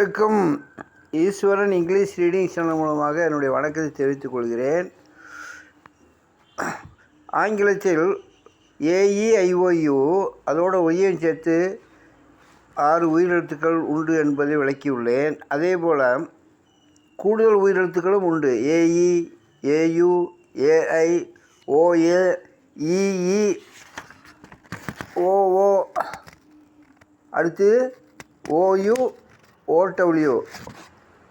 அனைவருக்கும் ஈஸ்வரன் English reading channel மூலமாக என்னுடைய வணக்கத்தை தெரிவித்துக் கொள்கிறேன். ஆங்கிலத்தில் ஏஇஐஓயு அதோட ஒய்யம் சேர்த்து ஆறு உயிரெழுத்துக்கள் உண்டு என்பதை விளக்கியுள்ளேன். அதே போல் கூடுதல் உயிரெழுத்துக்களும் உண்டு. A E A U A I O A E E O O அடுத்து ஓயு ஓடபிள்யூ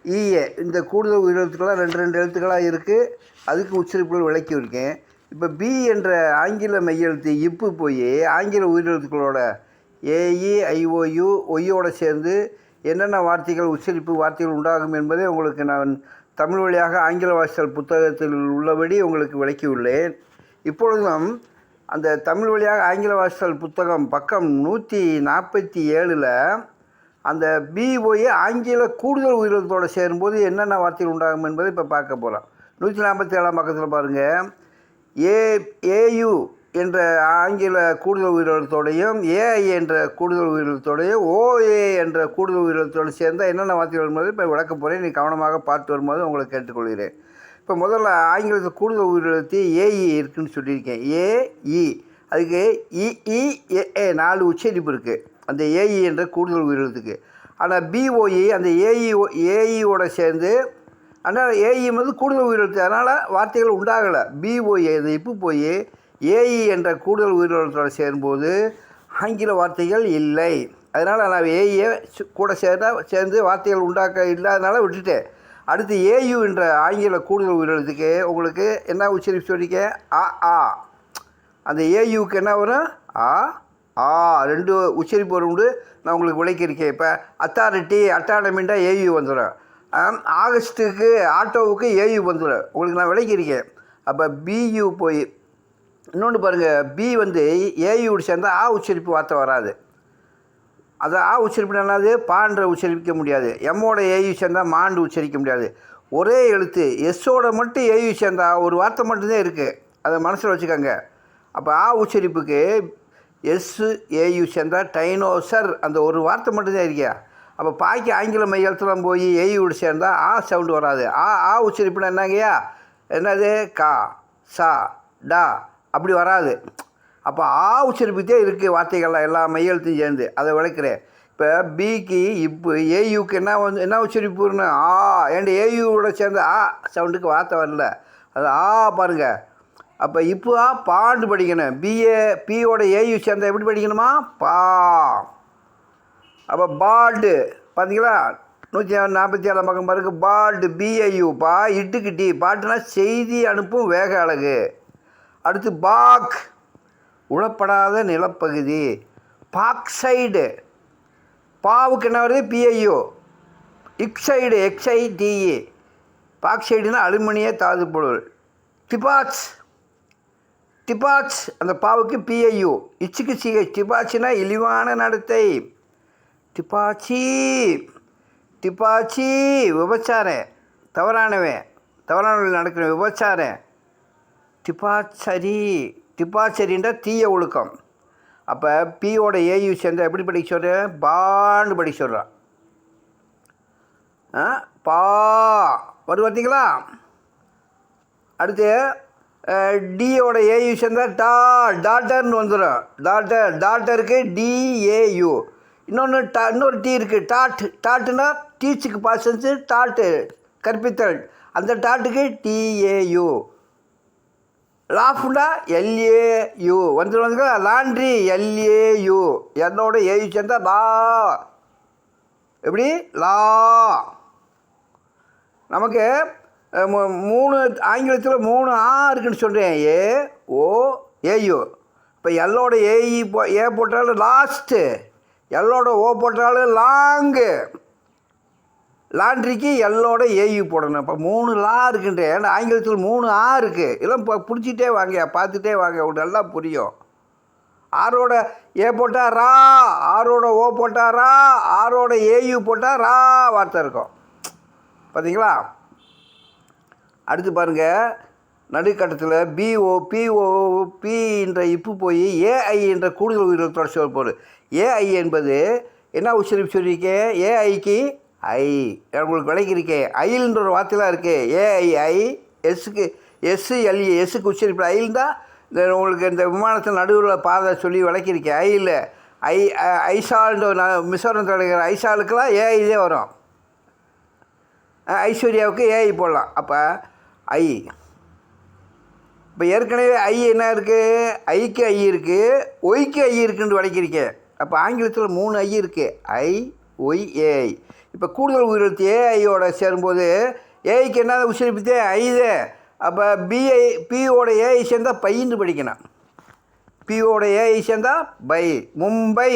இஏ இந்த கூடுதல் உயிரெழுத்துக்களாக ரெண்டு ரெண்டு எழுத்துக்களாக இருக்குது அதுக்கு உச்சரிப்புகள் விளக்கி இருக்கேன். இப்போ பி என்ற ஆங்கில மெய்யெழுத்து இப்பு போய் ஆங்கில உயிரெழுத்துக்களோட ஏஇ ஐஓயு e, ஒய்யோட சேர்ந்து என்னென்ன வார்த்தைகள் உச்சரிப்பு வார்த்தைகள் உண்டாகும் என்பதை உங்களுக்கு நான் தமிழ் வழியாக ஆங்கில வாசல் புத்தகத்தில் உள்ளபடி உங்களுக்கு விளக்கியுள்ளேன். இப்பொழுதும் அந்த தமிழ் வழியாக ஆங்கில வாசல் புத்தகம் பக்கம் நூற்றி நாற்பத்தி ஏழில் அந்த பி போய் ஆங்கில கூடுதல் உயிரினத்தோடு சேரும்போது என்னென்ன வார்த்தைகள் உண்டாகும் என்பதை இப்போ பார்க்க போகிறோம் நூற்றி நாற்பத்தி ஏழாம் பக்கத்தில் பாருங்கள் ஏ ஏயு என்ற ஆங்கில கூடுதல் உயிரினத்தோடையும் ஏஐ என்ற கூடுதல் உயிரினத்தோடையும் ஓஏ என்ற கூடுதல் உயிரினத்தோடு சேர்ந்தால் என்னென்ன வார்த்தைகள் வரும்போது இப்போ விளக்க போகிறேன் நீ கவனமாக பார்த்து வரும்போது உங்களை கேட்டுக்கொள்கிறேன். இப்போ முதல்ல ஆங்கிலத்தில் கூடுதல் உயிரிழத்தி ஏஇ இருக்குன்னு சொல்லியிருக்கேன். ஏஇ அதுக்கு இஇ ஏ நாலு உச்சரிப்பு இருக்குது அந்த ஏஇ என்ற கூடுதல் உயிரிழத்துக்கு ஆனால் பிஓஇ அந்த ஏஇ ஏஇயோட சேர்ந்து ஆனால் ஏஇ வந்து கூடுதல் உயிரிழத்து அதனால் வார்த்தைகள் உண்டாகலை. பிஓஇ அது இப்போ போய் ஏஇ என்ற கூடுதல் உயிரிழத்தோடு சேரும்போது ஆங்கில வார்த்தைகள் இல்லை. அதனால் நான் ஏஇயை கூட சேர்ந்தால் சேர்ந்து வார்த்தைகள் உண்டாக்க இல்லாதனால விட்டுட்டேன். அடுத்து ஏயு என்ற ஆங்கில கூடுதல் உயிரிழத்துக்கு உங்களுக்கு என்ன உச்சரிப்பு சொல்லிக்க ஆ ஆ. அந்த ஏயுக்கு என்ன வரும்? ஆ ஆ ரெண்டு உச்சரிப்பு வரும் உண்டு. நான் உங்களுக்கு விளக்கியிருக்கேன் இப்போ. அத்தாரிட்டி அட்டானமின்டா ஏயு வந்துடும் ஆகஸ்ட்டுக்கு ஆட்டோவுக்கு ஏயு வந்துடும் உங்களுக்கு நான் விளக்கியிருக்கேன். அப்போ பியு போய் இன்னொன்று பாருங்கள் பி வந்து ஏயுடு சேர்ந்தால் ஆ உச்சரிப்பு வார்த்தை வராது. அது ஆ உச்சரிப்பு என்னது? பான்ற உச்சரிக்க முடியாது. எம்மோட ஏயு சேர்ந்தால் மாண்டு உச்சரிக்க முடியாது. ஒரே எழுத்து எஸ்ஸோட மட்டும் ஏயு சேர்ந்தா ஒரு வார்த்தை மட்டும்தான் இருக்குது அதை மனசில் வச்சுக்கோங்க. அப்போ ஆ உச்சரிப்புக்கு எஸ்ஸு ஏயு சேர்ந்தால் டைனோசர் அந்த ஒரு வார்த்தை மட்டும்தான் இருக்கியா? அப்போ பாக்கி ஆங்கில மையத்துலாம் போய் ஏயுடு சேர்ந்தால் ஆ சவுண்டு வராது. ஆ ஆ உச்சரிப்புனா என்னங்கய்யா? என்னது? கா சா டா அப்படி வராது. அப்போ ஆ உச்சரிப்புத்தே இருக்குது வார்த்தைகள்லாம் எல்லா மையெழுத்தையும் சேர்ந்து. அதை விளக்குறேன். இப்போ பிக்கு இப்போ ஏயுக்கு என்ன வந்து என்ன உச்சரிப்பு ஆ ஏன்டா ஏயுவோட சேர்ந்து ஆ சவுண்டுக்கு வார்த்தை வரல. அது ஆ பாருங்கள் அப்போ இப்போ பாண்டு படிக்கணும். பிஏ பியோட ஏயு சேர்ந்தா எப்படி படிக்கணுமா? பா. அப்போ பால்டு பார்த்தீங்களா நூற்றி நாற்பத்தி ஏழாம் பக்கம் பாருக்கு பால்டு பிஐயு பா. இட்டுக்கு டி பாட்டுனா செய்தி அனுப்பும் வேக அழகு. அடுத்து பாக். உழப்படாத நிலப்பகுதி. பாக்சைடு பாவுக்கு என்ன வருது? பிஐயு இக்சைடு டிஇ பாக்சைடுனா அலுமினிய தாது பொருள் திபாட்ஸ் டிபாட்ஸ் அந்த பாவுக்கு பிஐயு இச்சுக்கு சிஹெச் டிபாட்சினா இழிவான நடத்தை. டிப்பாச்சி டிப்பாச்சி விபச்சாரன் தவறானவன் தவறானவர்கள் நடக்கிற விபச்சாரன் டிப்பாச்சரி டிபாச்சரின்ற தீய ஒழுக்கம். அப்போ பியோட ஏயு சேர்ந்தா எப்படி படிக்க சொல்கிறேன் பான்னு படிக்க சொல்கிறான் பா. வரும் பார்த்தீங்களா அடுத்து டியோட ஏயு சேர்ந்தா டா டாட்டர்னு வந்துடும் டாட்டர் டாட்டருக்கு டிஏயு இன்னொன்று டா இன்னொரு டி இருக்குது டாட் டாட்டுனா டீச்சுக்கு பாசன்ஸு டாட்டு கற்பித்தல். அந்த டாட்டுக்கு டிஏயு லாஃப்னா எல்ஏயு வந்துடும் வந்து லாண்ட்ரி எல்ஏயு என்னோட ஏயு சேர்ந்தா லா. எப்படி? லா. நமக்கு மூணு ஆங்கிலத்தில் மூணு ஆ இருக்குன்னு சொல்கிறேன் ஏ ஓ ஏயு இப்போ எல்லோட ஏஇ போ ஏ போட்டாலும் லாஸ்ட்டு எல்லோட ஓ போட்டாலும் லாங்கு லாண்ட்ரிக்கு எல்லோட ஏயு போடணும். இப்போ மூணு லா இருக்குன்ற. ஏன்னா ஆங்கிலத்தில் மூணு ஆ இருக்குது எல்லாம் இப்போ பிடிச்சிட்டே வாங்க பார்த்துட்டே வாங்க. உங்களுக்கு நல்லா புரியும். ஆரோட ஏ போட்டால் ரா. ஆரோட ஓ போட்டால் ரா. ஆரோட ஏயு போட்டால் ரா வார்த்தை இருக்கும். பார்த்தீங்களா அடுத்து பாருங்கள் நடுக்கட்டத்தில் பிஓ பிஓ பி என்ற இப்பு போய் ஏஐ என்ற கூடுதல் உயிர்கள் தொடர்ச்சி போடு ஏஐ என்பது என்ன உச்சரிப்பு சொல்லியிருக்கேன் ஏஐக்கு ஐ உங்களுக்கு விளக்கியிருக்கேன் ஐல்ன்ற ஒரு வார்த்தைலாம் இருக்குது ஏஐஐ எஸ்ஸுக்கு எஸ்ஸு எல்இ எஸ்ஸுக்கு உச்சரிப்பு. ஐல் தான் இந்த உங்களுக்கு இந்த விமானத்தில் நடுவில் பாதை சொல்லி விளக்கியிருக்கேன் ஐயில் ஐ ஐசால்ன்ற மிசோரம் தொடங்குற ஐசாலுக்கெல்லாம் ஏஐ வரும். ஐஸ்வர்யாவுக்கு ஏஐ போடலாம். அப்போ ஐ. இப்போ ஏற்கனவே ஐ என்ன இருக்குது ஐக்கு ஐ இருக்குது ஒய்க்கு ஐ இருக்குன்னு விளக்கியிருக்கேன் அப்போ ஆங்கிலத்தில் மூணு ஐ இருக்குது ஐ ஒய் ஏஐ இப்போ கூடுதல் உயிரெழுத்து ஏஐயோட சேரும்போது ஏஐக்கு என்ன உச்சரிப்பித்தே? ஐதே அப்போ பிஐ பியோட ஏஐ சேர்ந்தால் பைன்னு படிக்கணும். பியோட ஏஐ சேர்ந்தால் பை. மும்பை.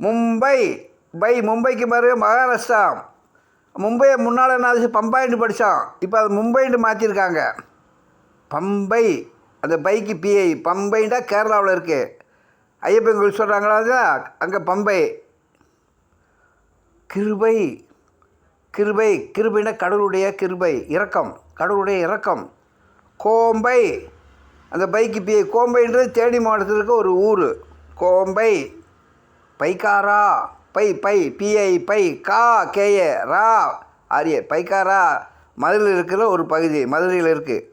மும்பை. பை மும்பைக்கு பாரு மகாராஷ்டிரா. மும்பையை முன்னால் என்ன பம்பாயின்னு படித்தான் இப்போ அது மும்பைன்னு மாற்றிருக்காங்க பம்பை. அந்த பைக்கு பிஐ பம்பைண்டா கேரளாவில் இருக்குது ஐயப்பன் கோயில் சொல்கிறாங்களா அங்கே பம்பை. கிருபை. கிருபை. கிருபைனா கடவுளுடைய கிருபை. இரக்கம். கடவுளுடைய இரக்கம். கோம்பை. அந்த பைக்கு பிஐ கோம்பைன்றது தேனி மாவட்டத்தில் இருக்க ஒரு ஊர். கோம்பை. பைக்காரா? பை பை பிஐ பை கா கேஏ ரா ஆரிய பைக்காரா மதுரையில் இருக்கிற ஒரு பகுதி மதுரையில் இருக்குது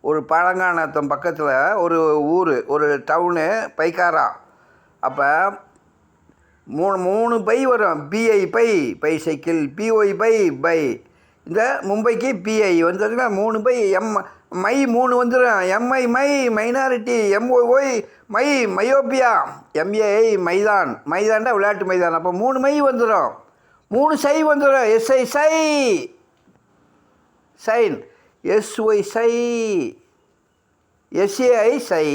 ஒரு பழங்கானத்தம் பக்கத்தில் ஒரு ஊர் ஒரு டவுனு பைக்காரா அப்போ மூணு மூணு பை வரும். பிஐ பை பை சைக்கிள் பிஒய் பை பை. இந்த மும்பைக்கு பிஐ வந்ததுன்னா மூணு பை எம் மை மூணு வந்துடும் எம்ஐ மை மைனாரிட்டி எம்ஒய் மை மையோபியா எம்ஏஐ மைதான். மைதான்டா விளையாட்டு மைதான். அப்போ மூணு மை வந்துடும் மூணு சை வந்துடும் எஸ்ஐ சை. சைன். எஸ்ஒய் சை. எஸ்ஏஐ சை.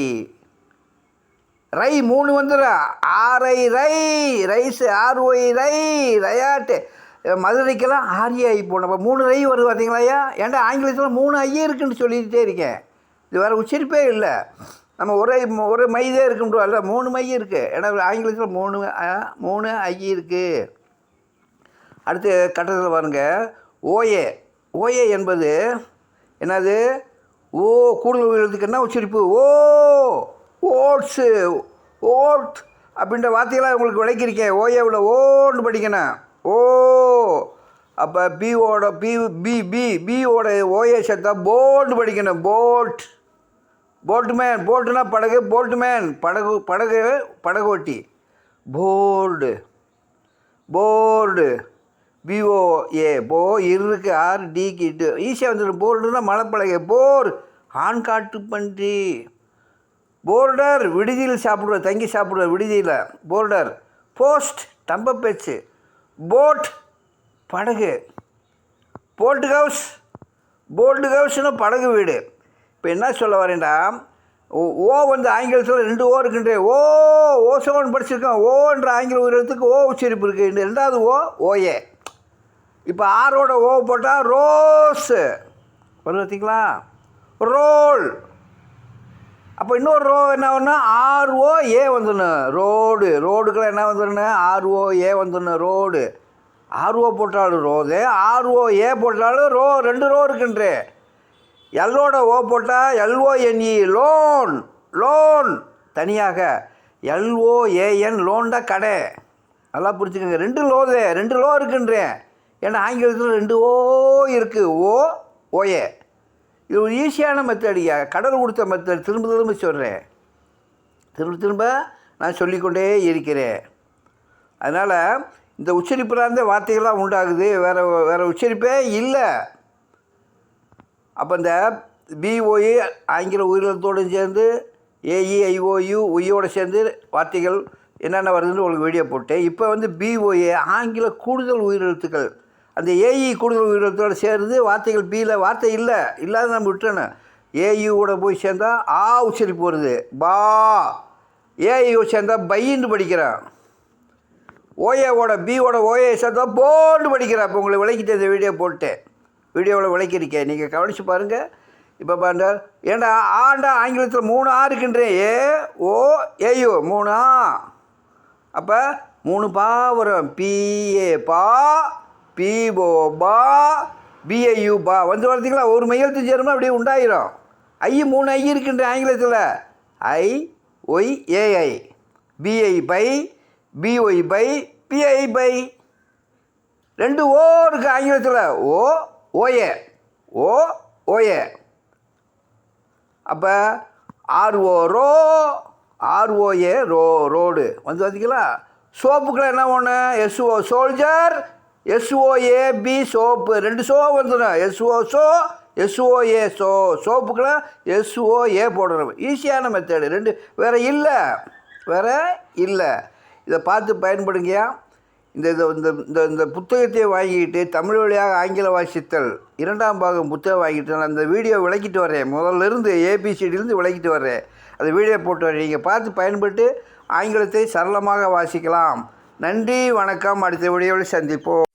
ரை மூணு வந்துடும் ஆர்ஐ ரை. ரைஸ் ஆர்ஒய் ரை. ரயாட்டு. மதுரைக்கெல்லாம் ஆர்ஏஐ ஐ போனப்போ மூணு ஐ வருது பார்த்தீங்களா ஐயா? ஏன்டா ஆங்கிலத்தில் மூணு ஐயே இருக்குன்னு சொல்லிக்கிட்டே இருக்கேன். இது வேறு உச்சரிப்பே இல்லை. நம்ம ஒரே ஒரு மைதே இருக்குன்றோம். இல்லை மூணு மை இருக்குது ஏன்னா ஆங்கிலத்தில் மூணு மூணு ஐ இருக்குது அடுத்து கட்டத்தில் பாருங்க. ஓஏ. ஓஏ என்பது என்னது? ஓ கூடுதல் உயிரத்துக்கு என்ன உச்சரிப்பு ஓ ஓட்ஸு. ஓட் அப்படின்ற வார்த்தையெல்லாம் உங்களுக்கு விளக்கியிருக்கேன். ஓஏவில் ஓன்னு படிக்கணும். ஓ அப்போ பிஓட பி பி பி பிஓட ஓஏ சேர்த்தா போட்டு படிக்கணும் போட் போட்டுமேன் போட்டுனா படகு போட்டுமேன் படகு படகு படகு ஓட்டி போர்டு போர்டு பிஓஏ போ இருக்கு ஆர் டிக்கு இட்டு. ஈஸியாக வந்துடும். போர்டுனா மலைப்பலகை. போர் ஆண் காட்டு பன்றி. போர்டர் விடுதியில் சாப்பிடுவேன் தங்கி சாப்பிடுவேன் விடுதியில். போர்டர் போஸ்ட் தம்ப பேச்சு. போட் படகு. போட்டு ஹவுஸ் போர்டு ஹவுஸ்னு படகு வீடு. இப்போ என்ன சொல்ல வரேன்டா? ஓ ஓ வந்து ஆங்கிலத்தில் ரெண்டு ஓ இருக்குன்றே. ஓ ஓ ஓசோன்னு படிச்சிருக்கோம் ஓன்ற ஆங்கில உயிரத்துக்கு ஓ உச்சரிப்பு இருக்குது இந்த ரெண்டாவது ஓ ஓஏ இப்போ ஆரோட ஓ போட்டால் ரோஸ். பார்த்தீங்களா ரோல். அப்போ இன்னொரு ரோ என்ன ஒன்று ஆர்ஓ ஏ வந்துடணும் ரோடு. ரோடுக்கெல்லாம் என்ன வந்துடணும் ஆர்ஓ ஏ வந்துடணும் ரோடு. ஆர்ஓ போட்டாலும் ரோது ஆர்ஓ ஏ போட்டாலும் ரோ ரெண்டு ரோ இருக்குன்றே. எல்லோட ஓ போட்டால் எல்ஓஎன்இ லோன் லோன். தனியாக எல்ஓஏஎன் லோன்டா கடை. நல்லா புரிச்சுக்கோங்க ரெண்டு லோது ரெண்டு லோ இருக்குன்றேன் ஏன்னா ஆங்கிலத்தில் ரெண்டு ஓ இருக்குது ஓ ஓஏ இது ஒரு ஈஸியான மெத்தடியா கடல் கொடுத்த மெத்தட் திரும்ப திரும்ப சொல்கிறேன் திரும்ப திரும்ப நான் சொல்லிக்கொண்டே இருக்கிறேன். அதனால் இந்த உச்சரிப்புலாந்த வார்த்தைகள்லாம் உண்டாகுது. வேறு வேறு உச்சரிப்பே இல்லை. அப்போ இந்த பிஓஏ ஆங்கில உயிரினத்தோடு சேர்ந்து ஏஇஐஓயு ஒய்யோடு சேர்ந்து வார்த்தைகள் என்னென்ன வருதுன்னு உங்களுக்கு வீடியோ போட்டேன். இப்போ வந்து பிஓஏ ஆங்கில கூடுதல் உயிரெழுத்துக்கள். அந்த ஏஇ கூடுதல் சேர்ந்து வார்த்தைகள் பியில் வார்த்தை இல்லை இல்லாத நம்ம விட்டுறணும். ஏயுவோட போய் சேர்ந்தால் ஆ உச்சரிப்பு வருது. பா. ஏஐயோ சேர்ந்தால் பையின்னு படிக்கிறேன். ஓஏவோட பியோட ஓஏ சேர்ந்தால் போன்னு படிக்கிறேன். இப்போ உங்களை விளக்கிட்டு இந்த வீடியோ போட்டு வீடியோவில் விளக்கியிருக்கேன். நீங்கள் கவனித்து பாருங்கள் இப்போ பாருங்கள். ஏண்டா ஆண்டா ஆங்கிலத்தில் மூணு ஆ இருக்குன்றேன் ஏ ஓ ஏயு மூணு ஆ. அப்போ மூணு பா வரும். பிஏ பா. பிஓ பா பிஏயு பா. வந்து பார்த்தீங்களா ஒரு மையெழுத்து சேருமா அப்படியே உண்டாயிரும். ஐ மூணு ஐ இருக்குன்ற ஆங்கிலத்தில். I Y AI. பிஐ பை பிஒய் பை பிஐ பை. ரெண்டு ஓ இருக்குது ஆங்கிலத்தில். O OA. O OA. அப்போ ஆர்ஓ ரோ. ஆர்ஓஏ ரோ ரோடு. வந்து பார்த்தீங்களா சோப்புக்குள்ள என்ன ஒன்று எஸ்ஓ சோல்ஜர். எஸ்ஓஏபி சோப்பு ரெண்டு சோ வந்துடும் எஸ்ஓ சோ எஸ்ஓஏ சோ சோப்புக்கெல்லாம் எஸ்ஓஏ போடணும். ஈஸியான மெத்தடு ரெண்டு வேறு இல்லை. வேறு இல்லை. இதை பார்த்து பயன்படுங்கயா இந்த இந்த இந்த இந்த புத்தகத்தை வாங்கிட்டு தமிழ் வழியாக ஆங்கில வாசித்தல் இரண்டாம் பாகம் புத்தகம் வாங்கிட்டு நான் அந்த வீடியோ விளக்கிட்டு வரேன். முதல்ல இருந்து ஏபிசிடிலேருந்து விளக்கிட்டு வரேன். அந்த வீடியோ போட்டு வரேன். நீங்கள் பார்த்து பயன்பட்டு ஆங்கிலத்தை சரளமாக வாசிக்கலாம். நன்றி வணக்கம். அடுத்த வீடியோவில் சந்திப்போம்.